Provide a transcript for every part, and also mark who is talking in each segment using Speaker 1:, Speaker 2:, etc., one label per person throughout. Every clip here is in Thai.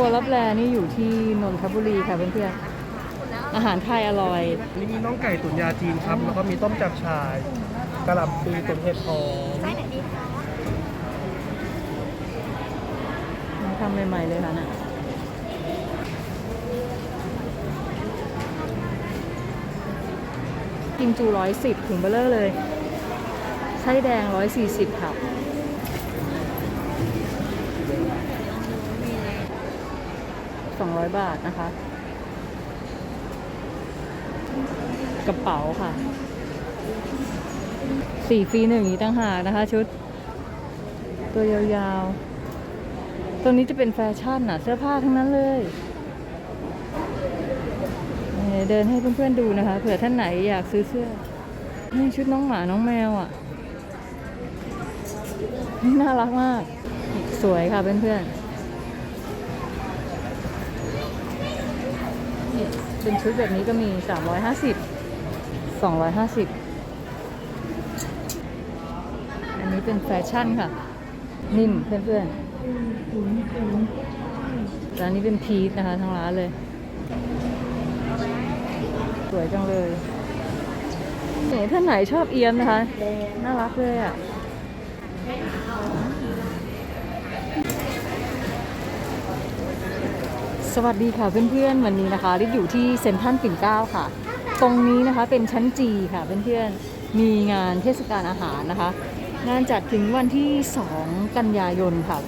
Speaker 1: รัวรับแลนี่อยู่ที่นนทบุรีค่ะเพื่อนๆ อาหารไทยอร่อย
Speaker 2: นี่มีน่องไก่ตุ๋นยาจีนครับ แล้วก็มีต้มจับชายกระหล่ำปีตุ๋นเห็ดหอม
Speaker 1: ทำใหม่ๆเลยค่ะน่ะกิมจูร้อยสิบถุงเบลเลอร์เลย ไส้แดงร้อยสี่สิบค่ะ สองร้อยบาทนะคะ กระเป๋าค่ะสี่ฟรีหนึ่งอีกตั้งหากนะคะ ชุด ตัวยาวๆตรงนี้จะเป็นแฟชั่นน่ะเสื้อผ้าทั้งนั้นเลยเดินให้เพื่อนๆดูนะคะ เผื่อท่านไหนอยากซื้อเสื้อนี่ชุดน้องหมาน้องแมวอะน่ารักมาก สวยค่ะเพื่อนๆนี่ เป็นชุดแบบนี้ก็มี 350 250 อันนี้เป็นแฟชั่นค่ะ นิ่มเพื่อนๆร้านนี้เป็นพีชนะคะทั้งร้านเลย สวยจังเลยนี่ท่านไหนชอบเอียมนะคะ น่ารักเลยอะ สวัสดีค่ะเพื่อนๆวันนี้นะคะริดอยู่ที่เซ็นทรัลปิ่นเกล้าค่ะ ตรงนี้นะคะเป็นชั้นจีค่ะเพื่อนๆมีงานเทศกาลอาหารนะคะ งานจัดถึงวันที่ 2 กันยายนค่ะ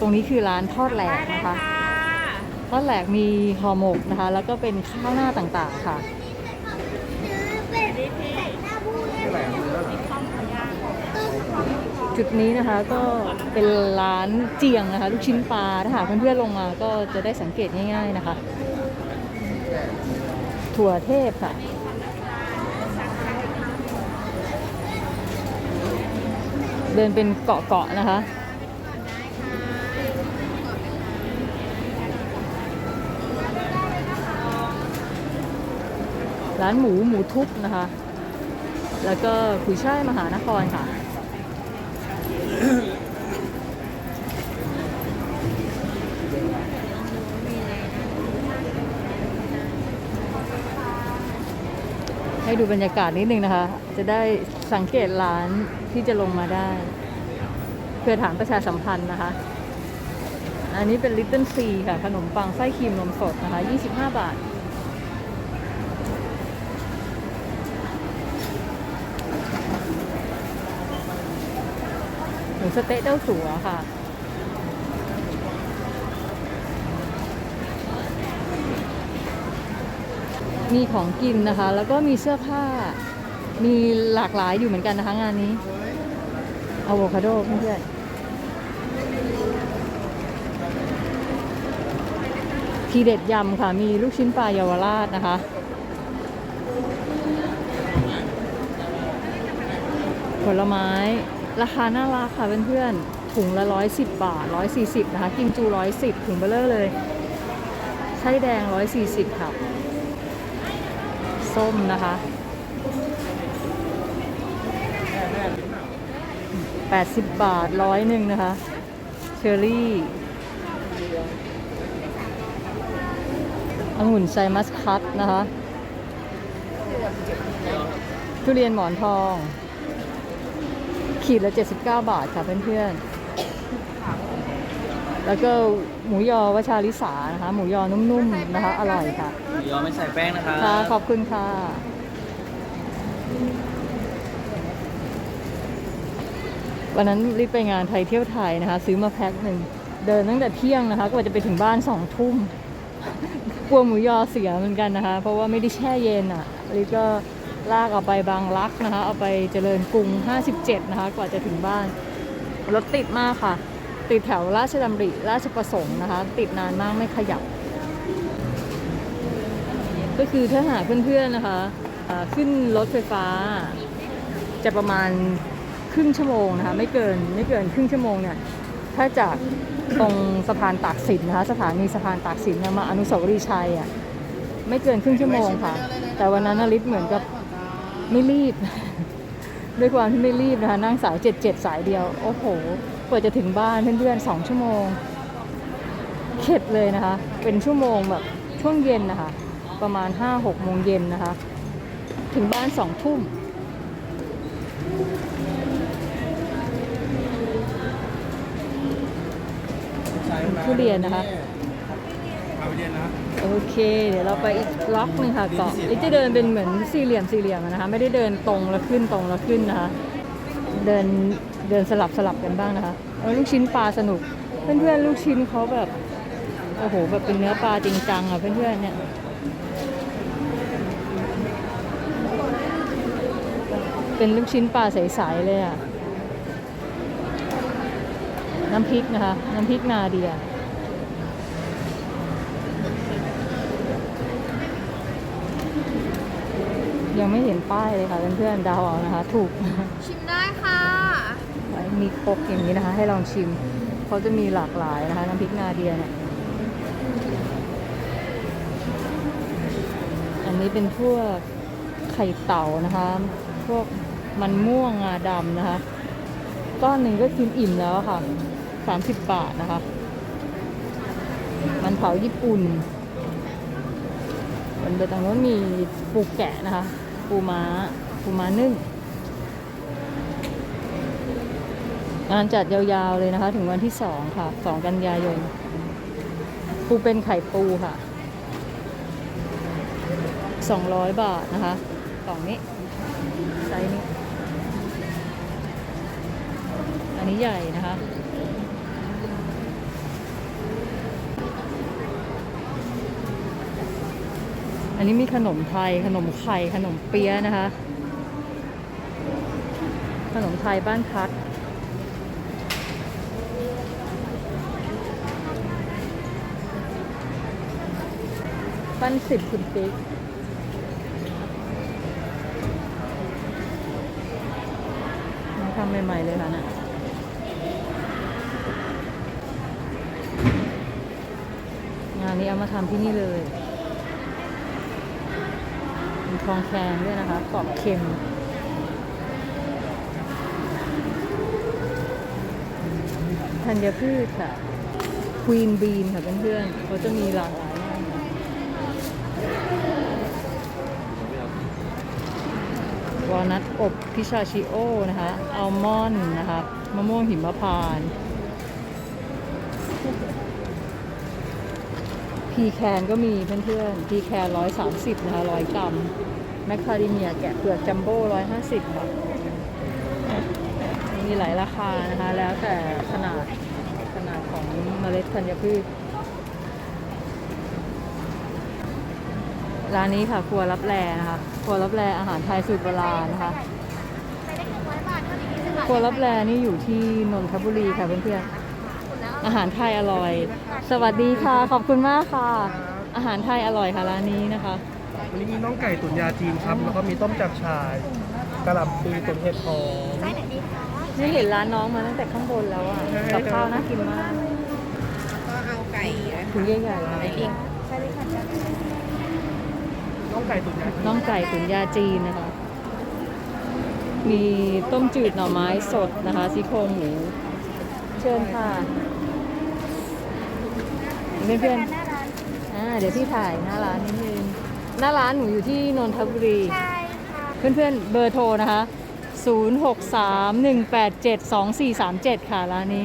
Speaker 1: ตรงนี้คือร้านทอดแหลกนะคะทอดแหลกมีห่อหมกนะคะ แล้วก็เป็นข้าวหน้าต่างๆค่ะ จุดนี้นะคะก็เป็นร้านเจียงนะคะลูกชิ้นปลาถ้าหากเพื่อนๆลงมาก็จะได้สังเกตง่ายๆนะคะ ถั่วเทพค่ะเดินเป็นเกาะๆนะคะ ร้านหมูหมูทุบนะคะ แล้วก็ขุยช่ายมหานครค่ะ ดูบรรยากาศนิดนึงนะคะ จะได้สังเกตร้านที่จะลงมาได้ เพื่อถามประชาสัมพันธ์นะคะ อันนี้เป็น Little C ค่ะ ขนมปังไส้ครีมนมสดนะคะ 25 บาท หมูสเต๊ะเจ้าสัวค่ะ มีของกินนะคะ แล้วก็มีเสื้อผ้า มีหลากหลายอยู่เหมือนกันนะคะงานนี้อะโวคาโดเพื่อนทีเด็ดยำค่ะ มีลูกชิ้นปลาเยาวราชนะคะ ผลไม้ราคาน่ารักค่ะเพื่อนๆ ถุงละ 110 บาท 140 นะคะ กิมจู 110 ถุงเบลเลอร์เลย ไส้แดง 140 ค่ะ ส้มนะคะ 80 บาทร้อยหนึ่งนะคะ เชอร์รี่องุ่นไซมัสคัตนะคะ ทุเรียนหมอนทอง ขีดละ 79 บาทค่ะเพื่อนๆ แล้วก็หมูยอวชาลิสานะคะ หมูยอนุ่มๆ นะคะ อร่อยค่ะ
Speaker 3: ยอมไม่ใส่แป้งนะคะ
Speaker 1: ค่ะขอบคุณค่ะ วันนั้นรีบไปงานไทยเที่ยวไทยนะคะ ซื้อมาแพ็คหนึ่ง เดินตั้งแต่เที่ยงนะคะกว่าจะไปถึงบ้านสองทุ่มกลัวหมูยอเสียเหมือนกันนะคะ เพราะว่าไม่ได้แช่เย็นอะรีบก็ลากเอาไปบางรักนะคะ เอาไปเจริญกรุง 57 นะคะ กว่าจะถึงบ้าน รถติดมากค่ะ ติดแถวราชดำริราชประสงค์นะคะ ติดนานมากไม่ขยับ ก็คือถ้าหากเพื่อนๆนะคะขึ้นรถไฟฟ้า จะประมาณครึ่งชั่วโมงนะคะไม่เกินไม่เกินครึ่งชั่วโมงเนี่ยถ้าจากตรงสะพานตากสินนะคะสถานีสะพานตากสินมาอนุสาวรีย์ชัยอะไม่เกินครึ่งชั่วโมงค่ะ แต่วันนั้นนลิศเหมือนกับไม่รีบ ด้วยความที่ไม่รีบนะคะนั่งสายเจ็ดเจ็ดสายเดียว โอ้โหกว่าจะถึงบ้านเพื่อนๆสองชั่วโมง เข็ดเลยนะคะ เป็นชั่วโมงแบบช่วงเย็นนะคะ ประมาณ 5-6โมงเย็นนะคะ ถึงบ้านสองทุ่ม ทุเรียนนะคะ
Speaker 2: เอาเรียนนะ
Speaker 1: โอเค เดี๋ยวเราไปอีกล็อกหนึงค่ะเกาะนี่จะเดินเป็นเหมือนสี่เหลี่ยมสี่เหลี่ยมอะนะคะ ไม่ได้เดินตรงแล้วขึ้นตรงแล้วขึ้นนะคะ เดินเดินสลับสลับกันบ้างนะคะเอาลูกชิ้นปลาสนุก เพื่อนๆลูกชิ้นเขาแบบโอ้โหแบบเป็นเนื้อปลาจริงจังอะเพื่อนๆเนี่ย เป็นลูกชิ้นปลาใสๆเลยอะ น้ำพริกนะคะ น้ำพริกนาเดียยังไม่เห็นป้ายเลยค่ะเพื่อนๆเดาวเอานะคะ ถูก
Speaker 3: ชิมได้ค่ะ
Speaker 1: มีครกอย่างนี้นะคะ ให้ลองชิมเขาจะมีหลากหลายนะคะ น้ำพริกนาเดียเนี่ยอันนี้เป็นพวกไข่เต่านะคะ พวก มันม่วงงาดำนะคะ ก้อนหนึ่งก็กินอิ่มแล้วค่ะสามสิบบาทนะคะ มันเผาญี่ปุ่นบนเบอร์ตรงโน้นมีปูแกะนะคะ ปูม้า ปูม้านึ่ง งานจัดยาวๆเลยนะคะ ถึงวันที่สองค่ะ สองกันยายน ปูเป็นไข่ปูค่ะสองร้อยบาทนะคะกล่องนี้ไซส์นี้ อั นนี้ใหญ่นะคะอันนี้มีขนมไทย ขนมไข่ ขนมเปี๊ยะนะคะ ขนมไทยบ้านพัดปั้นสิบคุณปิ๊กทำใหม่ ๆ เลยค่ะน่ะา นนี้เอามาทำที่นี่เลยมีทองแคงด้วยนะคะกรอบเค็มธัญพืชค่ะควีนบีนค่ะเพื่อนๆเขาจะมีหลากหลายมากวอลนัทอบพิชาชิโอนะคะ อัลมอนด์นะคะ มะม่วงหิมพานต์ พีแคนก็มีเพื่อนๆพีแคนร้อยสามสิบนะคะร้อยกรัมแมคคาเดเมียแกะเปลือกจัมโบ้ร้อยห้าสิบค่ะมีหลายราคานะคะ แล้วแต่ขนาดขนาดของเมล็ดธัญพืช ร้านนี้ค่ะครัวรับแลนะคะ ครัวรับแลอาหารไทยสูตรโบราณนะคะ ครัวรับแลนี่อยู่ที่นนทบุรีค่ะเพื่อนๆ อาหารไทยอร่อย สวัสดีค่ะ ขอบคุณมากค่ะ อาหารไทยอร่อยค่ะร้านนี้นะคะ
Speaker 2: วันนี้มีน่องไก่ตุ๋นยาจีนครับ แล้วก็มีต้มจับชายกระหล่ำปีตุ๋นเห็ดหอม
Speaker 3: ไส้ไหนดีคะ
Speaker 1: นี่เห็นร้านน้องมาตั้งแต่ข้างบนแล้วอะกับข้าวน่ากินมาก
Speaker 3: ก็เอาไก่
Speaker 1: ถุงใหญ่ๆเลย
Speaker 3: ใช่เลยค่ะจ้ะ
Speaker 2: น่องไก่ตุ๋นยาจีน
Speaker 1: น้องไก่ตุ๋นยาจีนนะคะ มีต้มจืดหน่อไม้สดนะคะซี่โครงหมูเชิญค่ะ เพื่อน
Speaker 3: หน้าร้าน
Speaker 1: ๆอ่าเดี๋ยวพี่ถ่ายหน้าร้านนิดนึงหน้าร้านหนูอยู่ที่นนทบุรี
Speaker 3: ใช่ค่ะ
Speaker 1: เพื่อนๆเบอร์โทรนะคะ 0631872437 ค่ะร้านนี้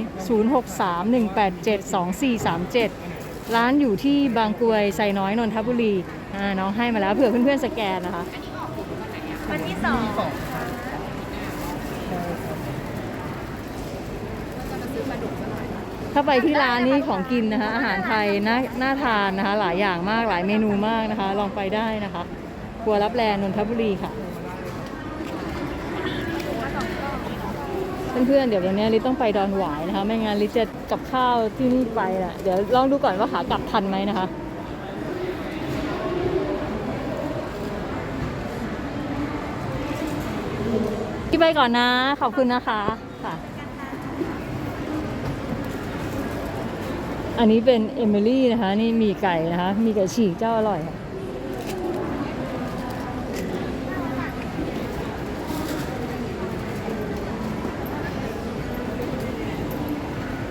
Speaker 1: 0631872437 ร้านอยู่ที่บางกรวยไซน้อยนนทบุรีอ่าน้องให้มาแล้วเผื่อเพื่อนๆสแกนนะคะ
Speaker 3: วันที่สอง
Speaker 1: ถ้าไปที่ร้านนี้ของกินนะคะ อาหารไทยน่าน่าทานนะคะ หลายอย่างมากหลายเมนูมากนะคะ ลองไปได้นะคะครัวรับแลนนทบุรีค่ะเพื่อนๆเดี๋ยววันนี้ลิซต้องไปดอนหวายนะคะ ไม่งั้นลิซจะกับข้าวที่นี่ไปน่ะเดี๋ยวลองดูก่อนว่าขากลับทันไหมนะคะพี่ไปก่อนนะ ขอบคุณนะคะค่ะ อันนี้เป็นเอมิลี่นะคะ นี่มีไก่นะคะ มีไก่ฉีกเจ้าอร่อยค่ะ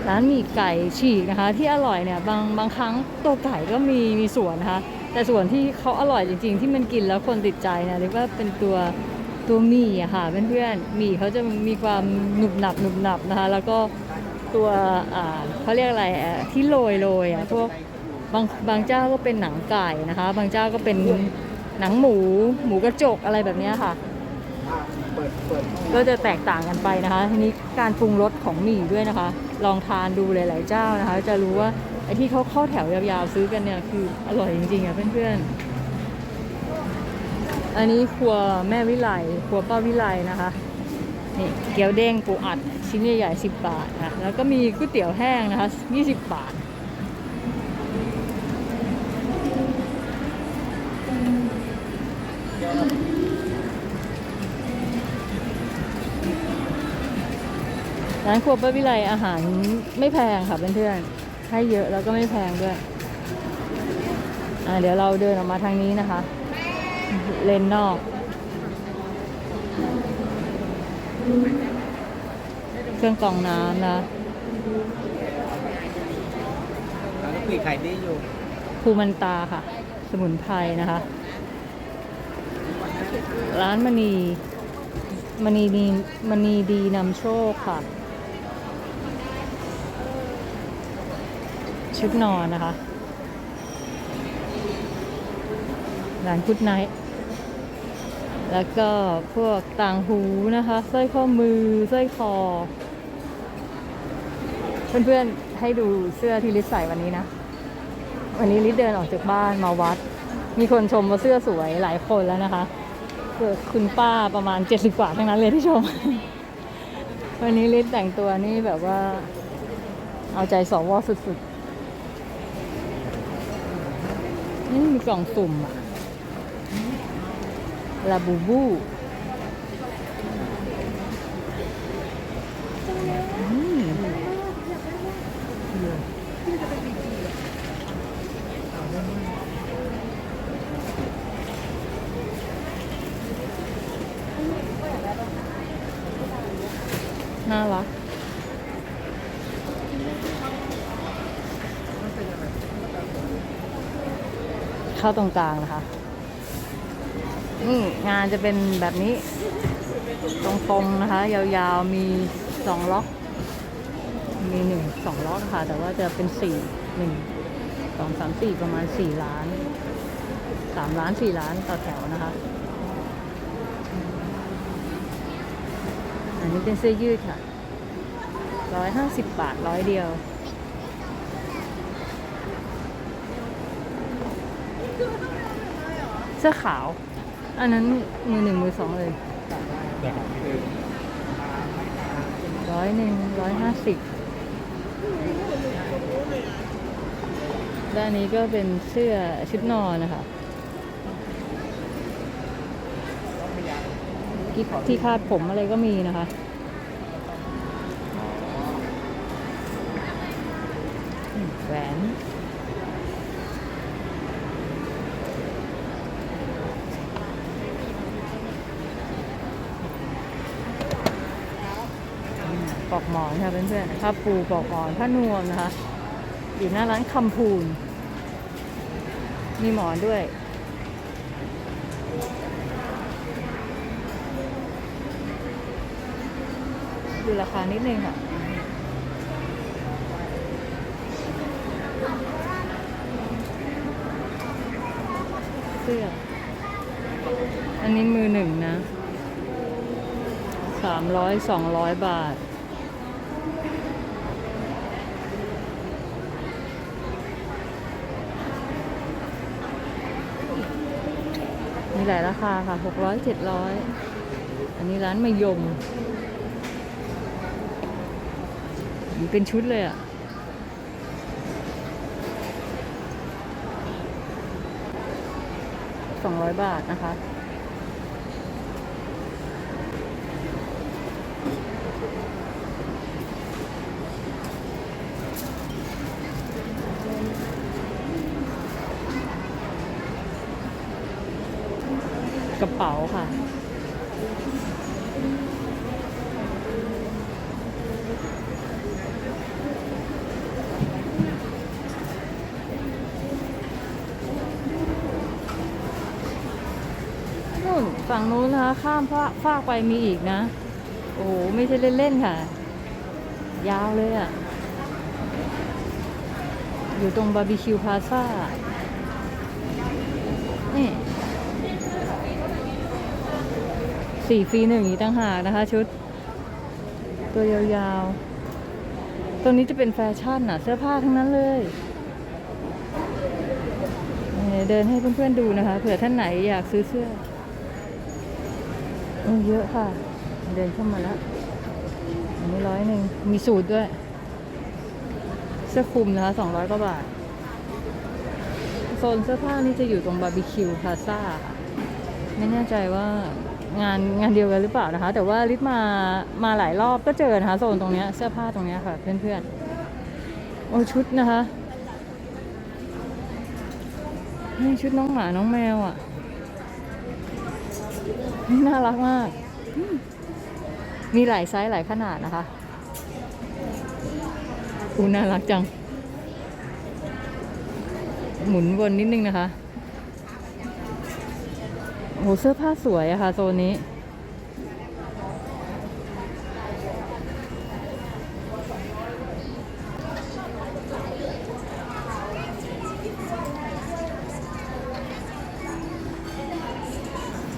Speaker 1: ร้านหมี่ไก่ฉีกนะคะ ที่อร่อยเนี่ยบางบางครั้งตัวไก่ก็มีมีส่วนนะคะ แต่ส่วนที่เขาอร่อยจริง ๆ ที่มันกินแล้วคนติดใจเนี่ยเรียกว่าเป็นตัวตัวหมี่อะค่ะเพื่อนๆหมี่เขาจะมีความหนุบหนับหนุบหนับนะคะ แล้วก็ ตัวเขาเรียกอะไรที่โรยโรยอะพวกบางบางเจ้าก็เป็นหนังไก่นะคะ บางเจ้าก็เป็นหนังหมู หมูกระจกอะไรแบบนี้ค่ะ ก็จะแตกต่างกันไปนะคะ ทีนี้การปรุงรสของหมี่ด้วยนะคะ ลองทานดูหลาย ๆ เจ้านะคะ จะรู้ว่าไอ้ที่เขาเข้าแถวยาว ๆ ซื้อกันเนี่ยคืออร่อยจริง ๆ อะเพื่อน ๆ อันนี้ครัวแม่วิไลครัวป้าวิไลนะคะ นี่เกี๊ยวเด้งปูอัดชิ้นใหญ่ๆ10บาทนะแล้วก็มีก๋วยเตี๋ยวแห้งนะคะ20บาท ร้านครัวป้าวิไลอาหารไม่แพงค่ะเพื่อนๆให้เยอะแล้วก็ไม่แพงด้วยอ่าเดี๋ยวเราเดินออกมาทางนี้นะคะ เลนนอก เครื่องกรองน้ำนะ
Speaker 2: แล้วก็ปีกไข่ดีอยู่
Speaker 1: ภูมันตาค่ะ สมุนไพรนะคะ ร้านมณีมณีดีมณีดีนำโชคค่ะ ชุดนอนนะคะ ร้านกุดไนท์ แล้วก็พวกต่างหูนะคะสร้อยข้อมือสร้อยคอ เพื่อนๆให้ดูเสื้อที่ลิซใส่วันนี้นะ วันนี้ลิซเดินออกจากบ้านมาวัด มีคนชมว่าเสื้อสวยหลายคนแล้วนะคะเกิดคุณป้าประมาณ 70 กว่าทั้งนั้นเลยที่ชม วันนี้ลิซแต่งตัวนี่แบบว่า เอาใจสวสุดๆนี่มีกล่องสุ่มอะ ลาบูบูน่ารักเข้าตรงกลางนะคะ นี่งานจะเป็นแบบนี้ ตรงๆนะคะ ยาวๆมีสองล็อก มีหนึ่งสองล็อกค่ะ แต่ว่าจะเป็นสี่หนึ่งสองสามสี่ประมาณสี่ล้านสามล้านสี่ล้านต่อแถวนะคะ อันนี้เป็นเสื้อยืดค่ะร้อยห้าสิบบาทร้อยเดียวเสื้อขาว อันนั้นมือหนึ่งมือสองเลยร้อยหนึ่งร้อยห้าสิบด้านนี้ก็เป็นเสื้อชุดนอนนะคะกิ๊บที่คาดผมอะไรก็มีนะคะแหวน ปลอก หมอนค่ะเพื่อนๆผ้าปูปลอกหมอนผ้านวมนะคะ อยู่หน้าร้านคำพูน มีหมอนด้วย ดูราคานิดนึงค่ะเสื้อ อันนี้มือหนึ่งนะสามร้อยสองร้อยบาท มีหลายราคาค่ะหกร้อยเจ็ดร้อยอันนี้ร้านมะยมเป็นชุดเลยอะสองร้อยบาทนะคะ นู่นฝั่งนู้นนะคะข้ามพระฟากไปมีอีกนะ โอ้ไม่ใช่เล่น ๆ ค่ะ ยาวเลยอะ่ะ อยู่ตรงบาร์บีคิวพาซ่านี่ สี่ฟรีหนึ่งอีกต่างหากนะคะ ชุด ตัวยาวๆตรงนี้จะเป็นแฟชั่นน่ะเสื้อผ้าทั้งนั้นเลยเดินให้เพื่อนๆดูนะคะ เผื่อท่านไหนอยากซื้อเสื้อโอ้เยอะค่ะ เดินเข้ามาแล้ว อันนี้ร้อยหนึ่ง มีสูตรด้วย เสื้อคลุมนะคะสองร้อยกว่าบาท โซนเสื้อผ้านี่จะอยู่ตรงบาร์บีคิวพาซ่า ไม่แน่ใจว่า งานงานเดียวกันหรือเปล่านะคะ แต่ว่าลิศมามาหลายรอบก็เจอนะคะโซนตรงนี้เสื้อผ้าตรงนี้ค่ะ เพื่อนๆโอ้ชุดนะคะนี่ชุดน้องหมาน้องแมวอะนี่น่ารักมากมมีหลายไซส์หลายขนาดนะคะอูน่ารักจัง หมุนวนนิดนึงนะคะ โหเสื้อผ้าสวยอะค่ะ โซนนี้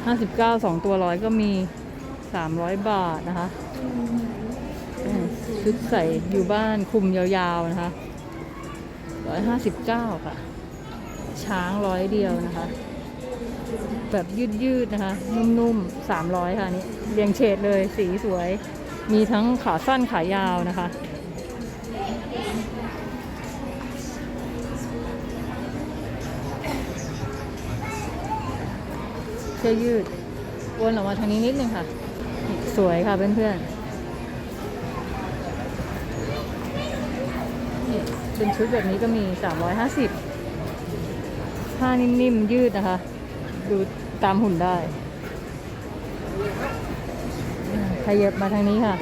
Speaker 1: ห้าสิบเก้าสองตัวร้อยก็มีสามร้อยบาทนะคะชุดใส่อยู่บ้านคลุมยาวๆนะคะร้อยห้าสิบเก้าค่ะ ช้างร้อยเดียวนะคะ แบบยืดๆนะคะ นุ่มๆสามร้อยค่ะนี้เรียงเฉดเลยสีสวย มีทั้งขาสั้นขายาวนะคะ เสื้อยืดวนออกมาทางนี้นิดนึงค่ะ สวยค่ะเพื่อนๆเป็นชุดแบบนี้ก็มี 350 ผ้านิ่มๆ ยืดนะคะ ดูตามหุ่นได้ ขยับมาทางนี้ค่ะ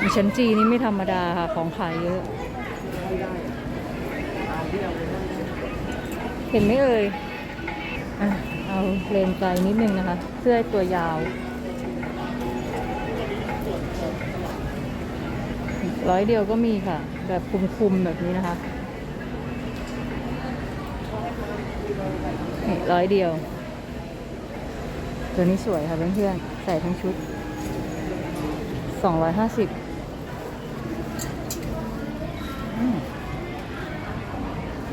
Speaker 1: มีชั้นจีนี่ไม่ธรรมดาค่ะ ของขายเยอะ เห็นไหมเอ่ยอเอาเลนไกลนิดนึงนะคะ เสื้อตัวยาว ร้อยเดียวก็มีค่ะ แบบคุมๆแบบนี้นะคะ นี่ร้อยเดียว ตัวนี้สวยค่ะเพื่อนๆใส่ทั้งชุด สองร้อยห้าสิบ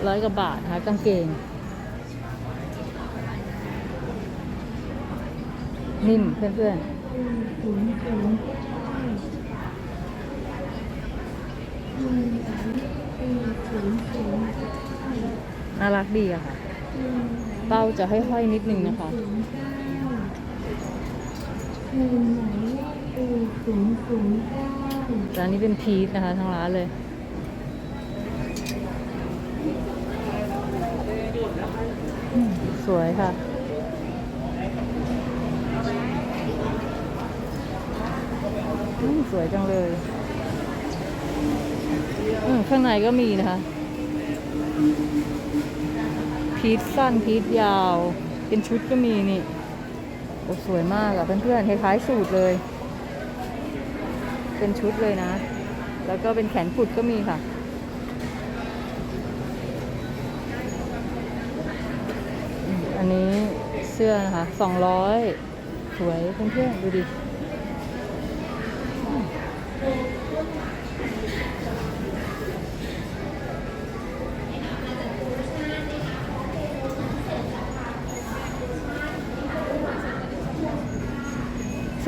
Speaker 1: ร้อยกว่าบาทนะคะกางเกง นิ่มเพื่อนๆน่ารักดีอะค่ะ เป้าจะห้อยๆนิดนึงนะคะร้านนี้เป็นพีชนะคะทั้งร้านเลยสวยค่ะสวยจังเลยอืมข้างในก็มีนะคะ พีทสั้นพีทยาว เป็นชุดก็มีนี่โอ้สวยมากอะเพื่อนๆคล้ายๆสูตรเลย เป็นชุดเลยนะ แล้วก็เป็นแขนกุดก็มีค่ะ อันนี้เสื้อนะคะสองร้อยสวยเพื่อนๆดูดิ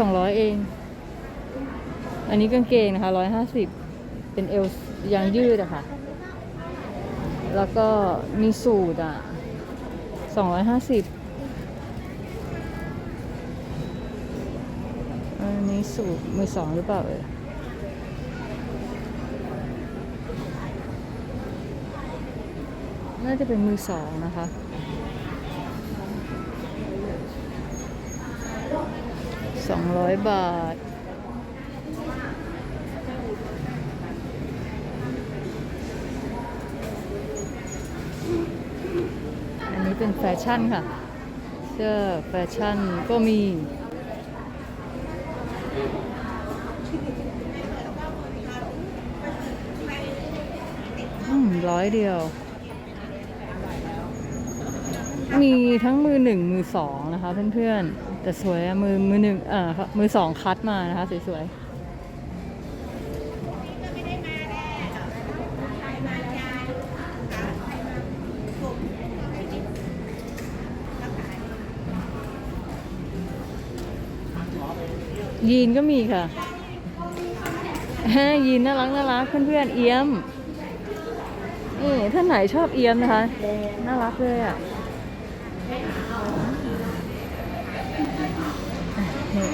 Speaker 1: สองร้อยเอง อันนี้กางเกงนะคะร้อยห้าสิบเป็นเอวยางยืดอะค่ะ แล้วก็มีสูตรอะสองร้อยห้าสิบอันนี้สูตรมือสองหรือเปล่าเอ่ยน่าจะเป็นมือสองนะคะ สองร้อยบาท อันนี้เป็นแฟชั่นค่ะ เสื้อแฟชั่นก็มี อืมร้อยเดียว มีทั้งมือหนึ่งมือสองนะคะเพื่อนๆ แต่สวยอะมือมือหนึ่งเอ่อมือสองคัดมานะคะสวยๆยีนก็มีค่ะ ยีนน่ารักน่ารักเพื่อนๆเอี้ยมนี่ท่านไหนชอบเอี้ยมนะคะ น่ารักเลยอะนี่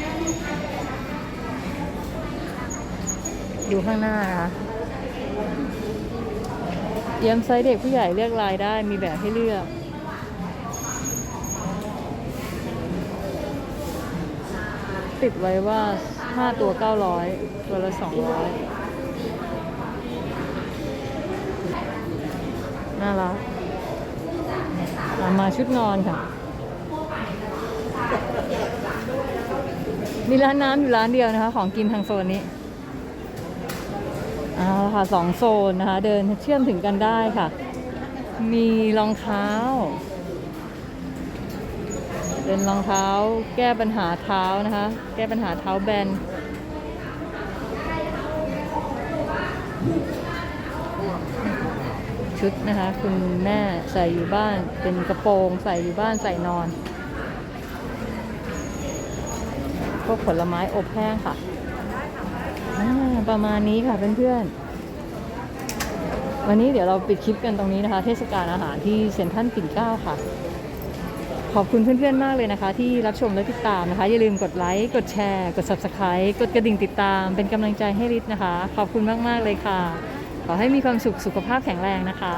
Speaker 1: ดูข้างหน้านะคะเอี้ยมไซส์เด็กผู้ใหญ่เลือกลายได้มีแบบให้เลือก ติดไว้ว่า 5 ตัว 900 ตัวละ 200 น่ารักเอามาชุดนอนค่ะ มีร้านน้ำอยู่ร้านเดียวนะคะ ของกินทางโซนนี้ เอาค่ะสองโซนนะคะ เดินเชื่อมถึงกันได้ค่ะ มีรองเท้า เป็นรองเท้าแก้ปัญหาเท้านะคะ แก้ปัญหาเท้าแบนชุดนะคะ คุณแม่ใส่อยู่บ้านเป็นกระโปรงใส่อยู่บ้านใส่นอน พวกผลไม้อบแห้งค่ะ ประมาณนี้ค่ะเพื่อนๆ วันนี้เดี๋ยวเราปิดคลิปกันตรงนี้นะคะ เทศกาลอาหารที่เซ็นทรัลปิ่นเกล้าค่ะ ขอบคุณเพื่อนๆ มากเลยนะคะ ที่รับชมและติดตามนะคะ อย่าลืมกดไลค์ กดแชร์ กด Subscribe กดกระดิ่งติดตาม เป็นกำลังใจให้ริทนะคะ ขอบคุณมากๆเลยค่ะ ขอให้มีความสุขสุขภาพแข็งแรงนะคะ